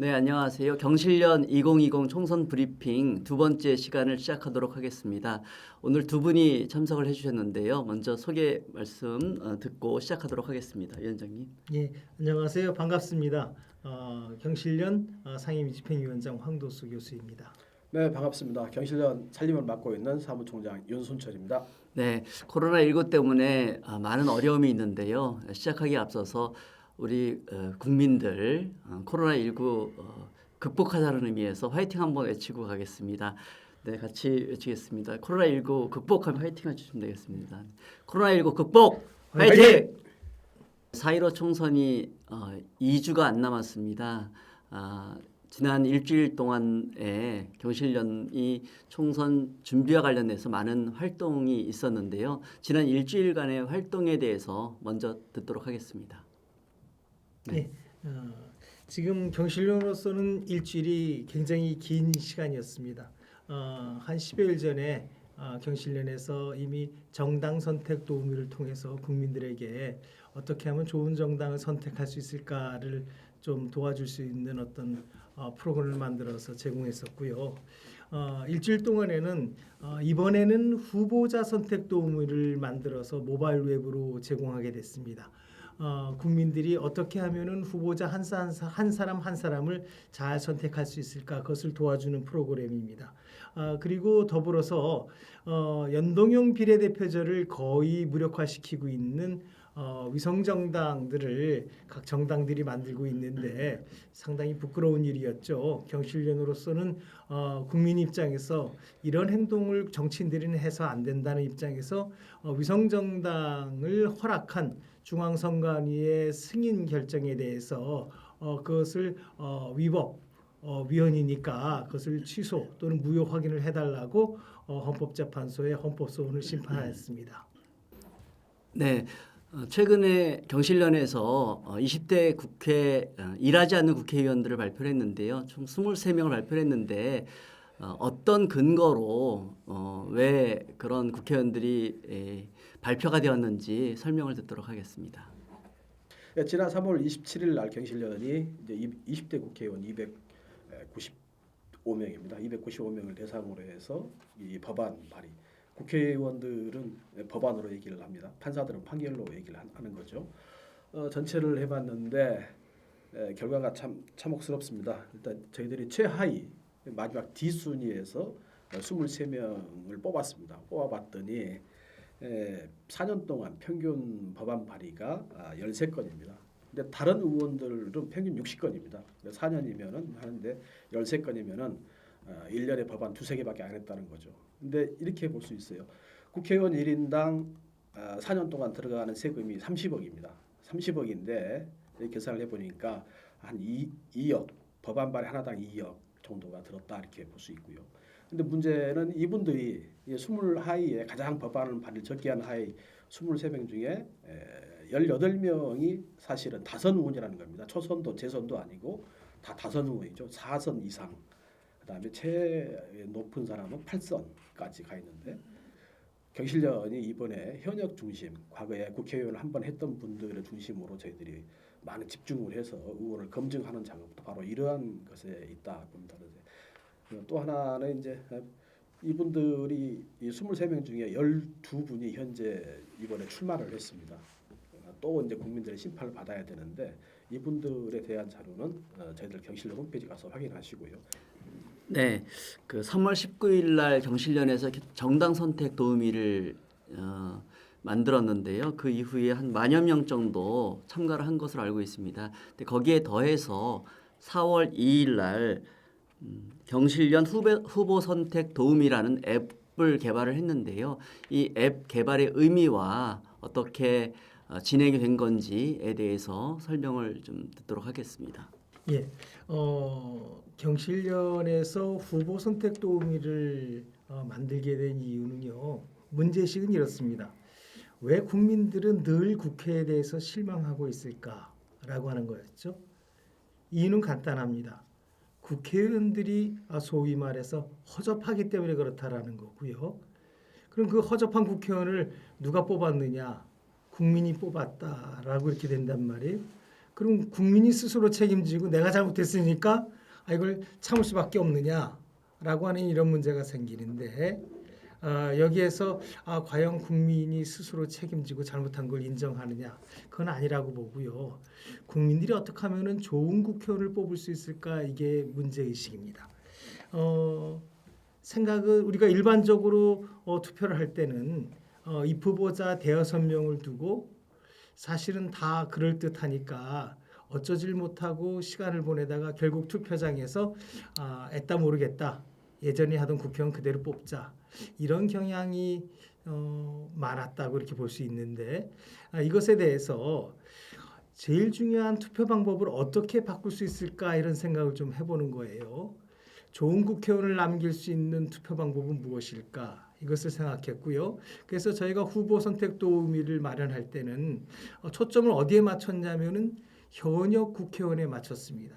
네, 안녕하세요. 경실련 2020 총선 브리핑 두 번째 시간을 시작하도록 하겠습니다. 오늘 두 분이 참석을 해주셨는데요. 먼저 소개 말씀 어, 듣고 시작하도록 하겠습니다. 위원장님. 예, 안녕하세요. 반갑습니다. 어, 경실련 어, 상임 집행위원장 황도수 교수입니다. 네 반갑습니다. 경실련 살림을 맡고 있는 사무총장 윤순철입니다. 네, 코로나 19 때문에 아, 많은 어려움이 있는데요. 시작하기 앞서서 우리 어, 국민들 어, 코로나19 어, 극복하자는 의미에서 화이팅 한번 외치고 가겠습니다. 네, 같이 외치겠습니다. 코로나19 극복하면 화이팅 해주시면 되겠습니다. 코로나19 극복 화이팅! 화이팅! 4.15 총선이 어, 2주가 안 남았습니다. 아, 지난 일주일 동안에 경실련이 총선 준비와 관련해서 많은 활동이 있었는데요. 지난 일주일간의 활동에 대해서 먼저 듣도록 하겠습니다. 네. 네. 어, 지금 경실련으로서는 일주일이 굉장히 긴 시간이었습니다. 어, 한 10여일 전에 어, 경실련에서 이미 정당 선택 도우미를 통해서 국민들에게 어떻게 하면 좋은 정당을 선택할 수 있을까를 좀 도와줄 수 있는 어떤 어, 프로그램을 만들어서 제공했었고요. 어, 일주일 동안에는 어, 이번에는 후보자 선택 도우미를 만들어서 모바일 웹으로 제공하게 됐습니다. 어, 국민들이 어떻게 하면은 후보자 한, 사, 한 사람 한 사람을 잘 선택할 수 있을까 그것을 도와주는 프로그램입니다. 아, 그리고 더불어서 어, 연동형 비례대표제를 거의 무력화시키고 있는 어, 위성 정당들을 각 정당들이 만들고 있는데 상당히 부끄러운 일이었죠. 경실련으로서는 어, 국민 입장에서 이런 행동을 정치인들은 해서 안 된다는 입장에서 어, 위성 정당을 허락한 중앙선관위의 승인 결정에 대해서 어, 그것을 어, 위법 어, 위헌이니까 그것을 취소 또는 무효 확인을 해달라고 어, 헌법재판소에 헌법소원을 심판하였습니다. 네. 어, 최근에 경실련에서 어, 20대 국회 어, 일하지 않는 국회의원들을 발표했는데요. 총 23명을 발표했는데 어, 어떤 근거로 어, 왜 그런 국회의원들이 에, 발표가 되었는지 설명을 듣도록 하겠습니다. 예, 지난 3월 27일 날 경실련이 이제 20대 국회의원 295명입니다. 295명을 대상으로 해서 이 법안 발의. 국회의원들은 법안으로 얘기를 합니다. 판사들은 판결로 얘기를 한- 하는 거죠. 어, 전체를 해봤는데 에, 결과가 참 참혹스럽습니다. 일단 저희들이 최하위 마지막 D 순위에서 23명을 뽑았습니다. 뽑아봤더니 에, 4년 동안 평균 법안 발의가 아, 13건입니다. 근데 다른 의원들은 평균 60건입니다. 4년이면은 하는데 13건이면은 어, 1년에 법안 두세 개밖에 안 했다는 거죠. 근데 이렇게 볼 수 있어요. 국회의원 1인당 아, 4년 동안 들어가는 세금이 30억입니다. 30억인데 이렇게 계산을 해보니까 한 2, 2억 법안 발의 하나당 2억 정도가 들었다 이렇게 볼 수 있고요. 근데 문제는 이분들이 20 하위에 가장 법안을 발의 적게 한 하위 23명 중에 에, 18명이 사실은 다선 의원이라는 겁니다. 초선도 재선도 아니고 다 다선 의원이죠. 4선 이상. 그다음에 최 높은 사람은 8선까지 가 있는데 경실련이 이번에 현역 중심, 과거에 국회의원을 한 번 했던 분들을 중심으로 저희들이 많은 집중을 해서 의원을 검증하는 작업도 바로 이러한 것에 있다 봅니다. 또 하나는 이제 이분들이 이 23명 중에 12분이 현재 이번에 출마를 했습니다. 또 이제 국민들의 심판을 받아야 되는데 이분들에 대한 자료는 어, 저희들 경실련 홈페이지 가서 확인하시고요. 네, 그 3월 19일 날 경실련에서 정당 선택 도우미를 어, 만들었는데요. 그 이후에 한 만여 명 정도 참가를 한 것으로 알고 있습니다. 근데 거기에 더해서 4월 2일 날 음, 경실련 후배, 후보 선택 도우미라는 앱을 개발을 했는데요. 이 앱 개발의 의미와 어떻게 어, 진행이 된 건지에 대해서 설명을 좀 듣도록 하겠습니다. 예, 어, 경실련에서 후보 선택 도우미를 어, 만들게 된 이유는요. 문제식은 이렇습니다. 왜 국민들은 늘 국회에 대해서 실망하고 있을까라고 하는 거였죠. 이유는 간단합니다. 국회의원들이 아, 소위 말해서 허접하기 때문에 그렇다라는 거고요. 그럼 그 허접한 국회의원을 누가 뽑았느냐? 국민이 뽑았다라고 이렇게 된단 말이에요. 그럼 국민이 스스로 책임지고 내가 잘못했으니까 아, 이걸 참을 수밖에 없느냐라고 하는 이런 문제가 생기는데 아, 여기에서 아, 과연 국민이 스스로 책임지고 잘못한 걸 인정하느냐 그건 아니라고 보고요. 국민들이 어떻게 하면은 좋은 국회의원을 뽑을 수 있을까 이게 문제 의식입니다. 어, 생각은 우리가 일반적으로 어, 투표를 할 때는 어, 입 후보자 대여섯 명을 두고 사실은 다 그럴 듯하니까 어쩌질 못하고 시간을 보내다가 결국 투표장에서 아, 애따 모르겠다 예전에 하던 국회의원 그대로 뽑자 이런 경향이 어, 많았다고 이렇게 볼 수 있는데 아, 이것에 대해서 제일 중요한 투표 방법을 어떻게 바꿀 수 있을까 이런 생각을 좀 해보는 거예요. 좋은 국회의원을 남길 수 있는 투표 방법은 무엇일까? 이것을 생각했고요. 그래서 저희가 후보 선택 도우미를 마련할 때는 어, 초점을 어디에 맞췄냐면은 현역 국회의원에 맞췄습니다.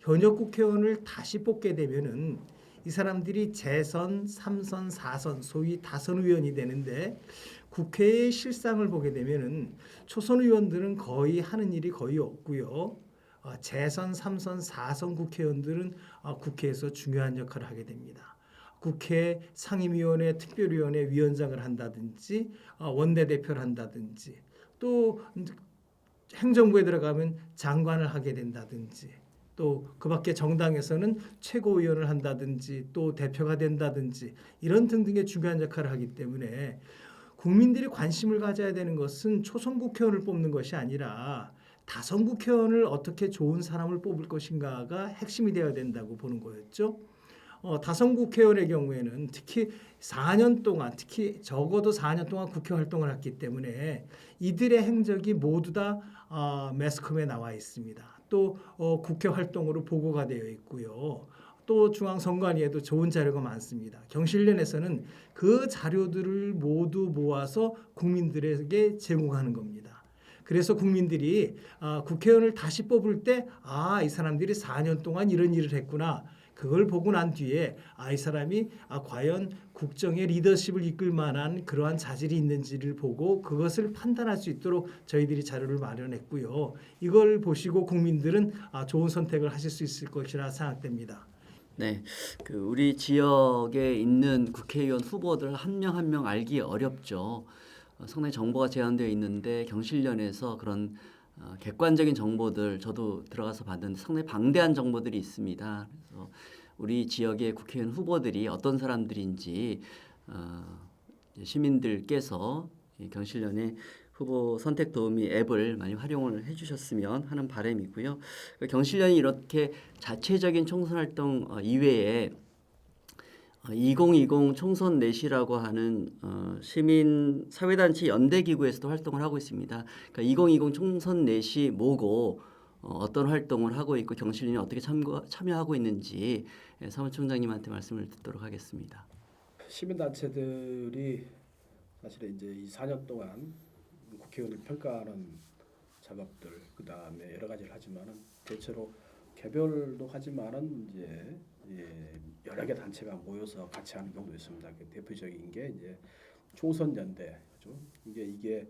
현역 국회의원을 다시 뽑게 되면은 이 사람들이 재선, 삼선, 사선, 소위 다선 의원이 되는데 국회의 실상을 보게 되면은 초선 의원들은 거의 하는 일이 거의 없고요. 어, 재선, 삼선, 사선 국회의원들은 어, 국회에서 중요한 역할을 하게 됩니다. 국회 상임위원회, 특별위원회 위원장을 한다든지 어, 원내대표를 한다든지 또 행정부에 들어가면 장관을 하게 된다든지 또 그 밖에 정당에서는 최고위원을 한다든지 또 대표가 된다든지 이런 등등의 중요한 역할을 하기 때문에 국민들이 관심을 가져야 되는 것은 초선 국회의원을 뽑는 것이 아니라 다선 국회의원을 어떻게 좋은 사람을 뽑을 것인가가 핵심이 되어야 된다고 보는 거였죠. 어, 다선 국회의원의 경우에는 특히 4년 동안 특히 적어도 4년 동안 국회 활동을 했기 때문에 이들의 행적이 모두 다 어, 매스컴에 나와 있습니다. 또 어, 국회 활동으로 보고가 되어 있고요. 또 중앙선관위에도 좋은 자료가 많습니다. 경실련에서는 그 자료들을 모두 모아서 국민들에게 제공하는 겁니다. 그래서 국민들이 아, 국회의원을 다시 뽑을 때 아, 이 사람들이 4년 동안 이런 일을 했구나. 그걸 보고 난 뒤에 아, 이 사람이 아, 과연 국정의 리더십을 이끌 만한 그러한 자질이 있는지를 보고 그것을 판단할 수 있도록 저희들이 자료를 마련했고요. 이걸 보시고 국민들은 아, 좋은 선택을 하실 수 있을 것이라 생각됩니다. 네, 그 우리 지역에 있는 국회의원 후보들 한 명 한 명 알기 어렵죠. 어, 상당히 정보가 제한되어 있는데 경실련에서 그런 어, 객관적인 정보들 저도 들어가서 봤는데 상당히 방대한 정보들이 있습니다. 그래서 우리 지역의 국회의원 후보들이 어떤 사람들인지 어, 시민들께서 이 경실련의 후보 선택 도우미 앱을 많이 활용을 해주셨으면 하는 바람이고요. 그 경실련이 이렇게 자체적인 총선 활동 어, 이외에 어, 2020 총선 내시라고 하는 어, 시민 사회단체 연대 기구에서도 활동을 하고 있습니다. 그러니까 2020 총선 내시 뭐고 어, 어떤 활동을 하고 있고 경실련이 어떻게 참고, 참여하고 있는지 예, 사무총장님한테 말씀을 듣도록 하겠습니다. 시민 단체들이 사실 이제 이 4년 동안 국회의원을 평가하는 작업들 그 다음에 여러 가지를 하지만은 대체로 개별도 하지만은 이제 예, 여러 개 단체가 모여서 같이 하는 경우도 있습니다. 그 대표적인 게 이제 총선연대 그죠? 이게 이게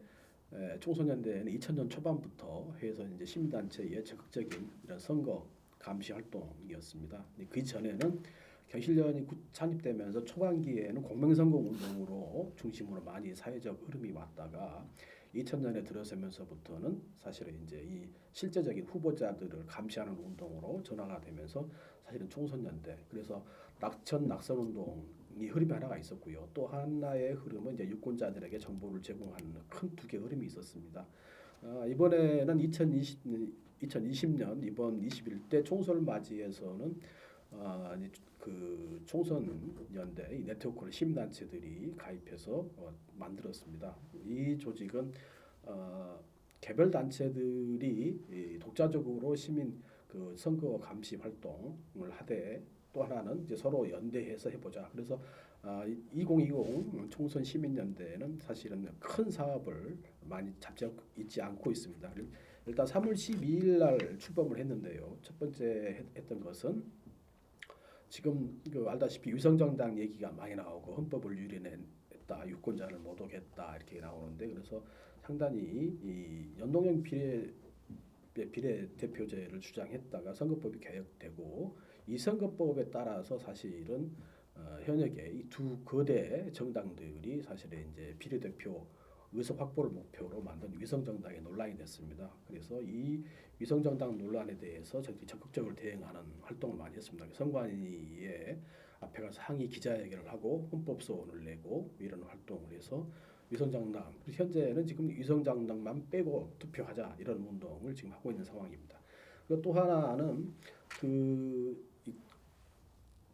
에, 총선연대는 2000년 초반부터 해서 이제 시민단체의 적극적인 이런 선거 감시 활동이었습니다. 그 전에는 경실련이 구- 창립되면서 초반기에는 공명선거 운동으로 중심으로 많이 사회적 흐름이 왔다가 2000년에 들어서면서부터는 사실은 이제 이 실제적인 후보자들을 감시하는 운동으로 전환가 되면서 사실은 총선연대 그래서 낙천 낙선 운동이 흐름이 하나가 있었고요. 또 하나의 흐름은 이제 유권자들에게 정보를 제공하는 큰 두 개의 흐름이 있었습니다. 아, 이번에는 2020 2020년 이번 21대 총선을 맞이해서는 아, 이제 그 총선 연대 이 네트워크를 시민단체들이 가입해서 어, 만들었습니다. 이 조직은 어, 개별 단체들이 이 독자적으로 시민 그 선거 감시 활동을 하되 또 하나는 이제 서로 연대해서 해보자. 그래서 아, 2020 총선 시민연대는 사실은 큰 사업을 많이 잡지 있지 않고 있습니다. 일단 3월 12일 날 출범을 했는데요. 첫 번째 했- 했던 것은 지금 그 알다시피 위성정당 얘기가 많이 나오고 헌법을 유린했다, 유권자를 모독했다 이렇게 나오는데 그래서 상당히 이 연동형 비례 20대 비례 대표제를 주장했다가 선거법이 개혁되고 이 선거법에 따라서 사실은 어, 현역의 이 두 거대 정당들이 사실은 이제 비례대표 의석 확보를 목표로 만든 위성정당이 논란이 됐습니다. 그래서 이 위성정당 논란에 대해서 저희들이 적극적으로 대응하는 활동을 많이 했습니다. 선관위에 앞에 가서 항의 기자회견을 하고 헌법소원을 내고 이런 활동을 해서 위성정당 현재는 지금 위성정당만 빼고 투표하자 이런 운동을 지금 하고 있는 상황입니다. 그리고 또 하나는 그 이-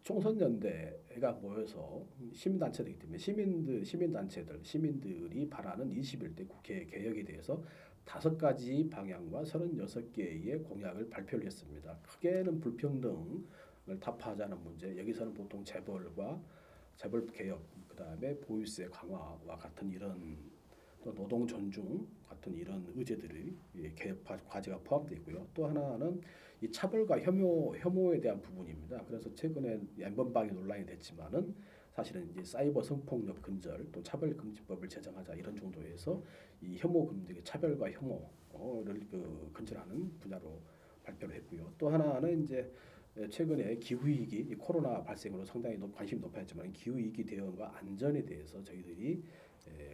총선연대가 모여서 시민단체들이기 때문에 시민들 시민단체들 시민들이 바라는 21대 국회 개혁에 대해서 다섯 가지 방향과 36개의 공약을 발표를 했습니다. 크게는 불평등을 타파하자는 문제, 여기서는 보통 재벌과 재벌 개혁, 그 다음에 보유세 강화와 같은 이런 또 노동 존중 같은 이런 의제들이 이 개혁 과- 과제가 포함되어 있고요. 또 하나는 이 차별과 혐오 혐오에 대한 부분입니다. 그래서 최근에 엠번방이 논란이 됐지만은 사실은 이제 사이버 성폭력 근절 또 차별 금지법을 제정하자 이런 정도에서 이 혐오 금지 차별과 혐오를 그 근절하는 분야로 발표를 했고요. 또 하나는 이제 최근에 기후 위기 이 코로나 발생으로 상당히 높- 관심이 높아졌지만 기후 위기 대응과 안전에 대해서 저희들이 에,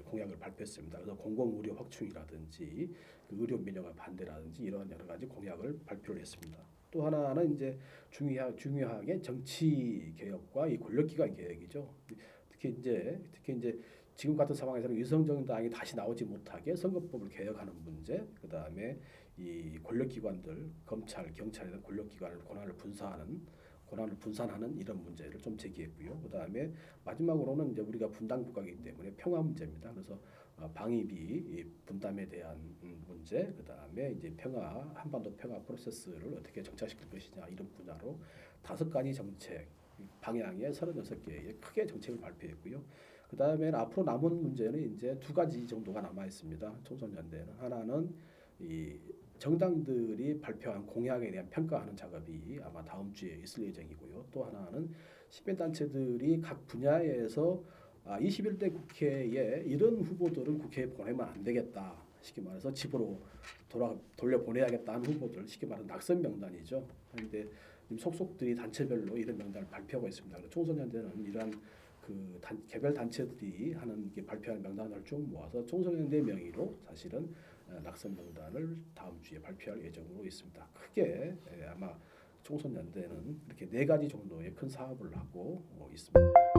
공약을 발표했습니다. 그래서 공공 의료 확충이라든지 그 의료 민영화 반대라든지 이러한 여러 가지 공약을 발표를 했습니다. 또 하나는 이제 중요하, 중요하게 정치 개혁과 이 권력기관 개혁이죠. 특히 이제 특히 이제 지금 같은 상황에서는 위성정당이 다시 나오지 못하게 선거법을 개혁하는 문제, 그 다음에 이 권력기관들 검찰, 경찰에 권력기관을 권한을 분사하는 권한을 분산하는 이런 문제를 좀 제기했고요. 그 다음에 마지막으로는 이제 우리가 분단 국가이기 때문에 평화 문제입니다. 그래서 어, 방위비 이 분담에 대한 음, 문제, 그 다음에 이제 평화 한반도 평화 프로세스를 어떻게 정착시킬 것이냐 이런 분야로 다섯 가지 정책 방향의 36개의 크게 정책을 발표했고요. 그 다음에는 앞으로 남은 문제는 이제 두 가지 정도가 남아 있습니다. 총선연대는 하나는 이 정당들이 발표한 공약에 대한 평가하는 작업이 아마 다음 주에 있을 예정이고요. 또 하나는 시민단체들이 각 분야에서 아, 21대 국회에 이런 후보들은 국회에 보내면 안 되겠다. 쉽게 말해서 집으로 돌아 돌려 보내야겠다 하는 후보들 쉽게 말하는 낙선 명단이죠. 그런데 속속들이 단체별로 이런 명단을 발표하고 있습니다. 총선연대는 이러한 그 단, 개별 단체들이 하는 게 발표하는 명단을 쭉 모아서 총선연대 명의로 사실은 어, 낙선 명단을 다음 주에 발표할 예정으로 있습니다. 크게 예, 아마 총선연대는 이렇게 네 가지 정도의 큰 사업을 하고 어, 있습니다.